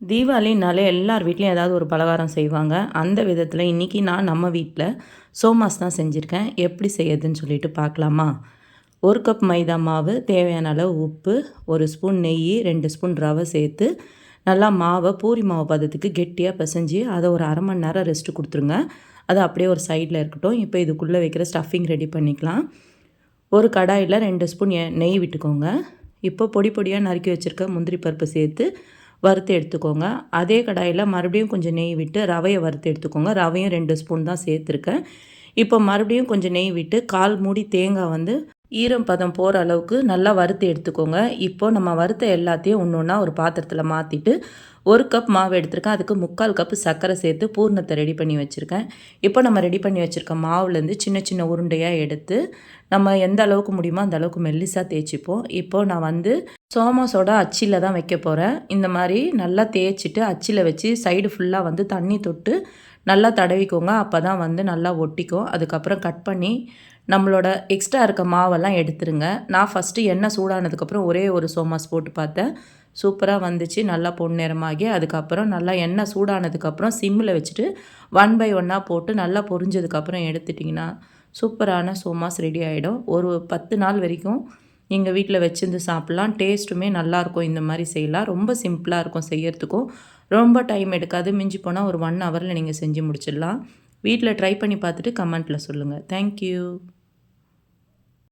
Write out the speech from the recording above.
தீபாவளினாலே எல்லார் வீட்லேயும் ஏதாவது ஒரு பலகாரம் செய்வாங்க. அந்த விதத்தில் இன்றைக்கி நான் நம்ம வீட்டில் சோமாஸ் தான் செஞ்சுருக்கேன். எப்படி செய்யறதுன்னு சொல்லிட்டு பார்க்கலாமா ஒரு கப் மைதா மாவு தேவையான அளவு உப்பு ஒரு ஸ்பூன் நெய் ரெண்டு ஸ்பூன் ரவை சேர்த்து நல்லா மாவை பூரி மாவு பதத்துக்கு கெட்டியாக பிசைஞ்சு அதை ஒரு அரை மணி நேரம் ரெஸ்ட்டு கொடுத்துருங்க. அது அப்படியே ஒரு சைடில் இருக்கட்டும். இப்போ இதுக்குள்ளே வைக்கிற ஸ்டஃபிங் ரெடி பண்ணிக்கலாம். ஒரு கடாயில் ரெண்டு ஸ்பூன் நெய் விட்டுக்கோங்க. இப்போ பொடி பொடியாக நறுக்கி வச்சுருக்க முந்திரி பருப்பு சேர்த்து வறுத்து எடுத்துக்கோங்க. அதே கடாயில் மறுபடியும் கொஞ்சம் நெய் விட்டு ரவையை வறுத்து எடுத்துக்கோங்க. ரவையும் ரெண்டு ஸ்பூன் தான் சேர்த்துருக்கேன். இப்போ மறுபடியும் கொஞ்சம் நெய் விட்டு கால் மூடி தேங்காய் வந்து ஈரம் பதம் போகிற அளவுக்கு நல்லா வறுத்து எடுத்துக்கோங்க. இப்போது நம்ம வறுத்த எல்லாத்தையும் ஒன்று ஒன்றா ஒரு பாத்திரத்தில் மாற்றிட்டு ஒரு கப் மாவு எடுத்திருக்கேன். அதுக்கு முக்கால் கப்பு சர்க்கரை சேர்த்து பூர்ணத்தை ரெடி பண்ணி வச்சுருக்கேன். இப்போ நம்ம ரெடி பண்ணி வச்சுருக்க மாவுலேருந்து சின்ன சின்ன உருண்டையாக எடுத்து நம்ம எந்த அளவுக்கு முடியுமோ அந்த அளவுக்கு மெல்லிசாக தேய்ச்சிப்போம். இப்போது நான் வந்து சோமாஸோட அச்சில் தான் வைக்க போகிறேன் இந்த மாதிரி நல்லா தேய்ச்சிட்டு அச்சில் வச்சு சைடு ஃபுல்லாக வந்து தண்ணி தொட்டு நல்லா தடவிக்கோங்க. அப்போ தான் வந்து நல்லா ஒட்டிக்கும். அதுக்கப்புறம் கட் பண்ணி நம்மளோட எக்ஸ்ட்ரா இருக்க மாவெல்லாம் எடுத்துருங்க. நான் ஃபஸ்ட்டு எண்ணெய் சூடானதுக்கப்புறம் ஒரே ஒரு சோமாஸ் போட்டு பார்த்தேன். சூப்பராக வந்துச்சு. நல்லா பொன்னிறமாகி அதுக்கப்புறம் நல்லா எண்ணெய் சூடானதுக்கப்புறம் சிம்மில் வச்சுட்டு ஒன் பை ஒன்னாக போட்டு நல்லா பொரிஞ்சதுக்கப்புறம் எடுத்துட்டிங்கன்னா சூப்பரான சோமாஸ் ரெடி ஆகிடும் ஒரு பத்து நாள் வரைக்கும் எங்கள் வீட்டில் வச்சுருந்து சாப்பிட்லாம். டேஸ்ட்டுமே நல்லாயிருக்கும் இந்த மாதிரி செய்யலாம். ரொம்ப சிம்பிளாக இருக்கும் செய்யறதுக்கும். ரொம்ப டைம் எடுக்காது. மிஞ்சி போனால் ஒரு ஒன் ஹவரில் நீங்கள் செஞ்சு முடிச்சிடலாம். வீட்டில் ட்ரை பண்ணி பார்த்துட்டு கமெண்ட்டில் சொல்லுங்கள் தேங்க்யூ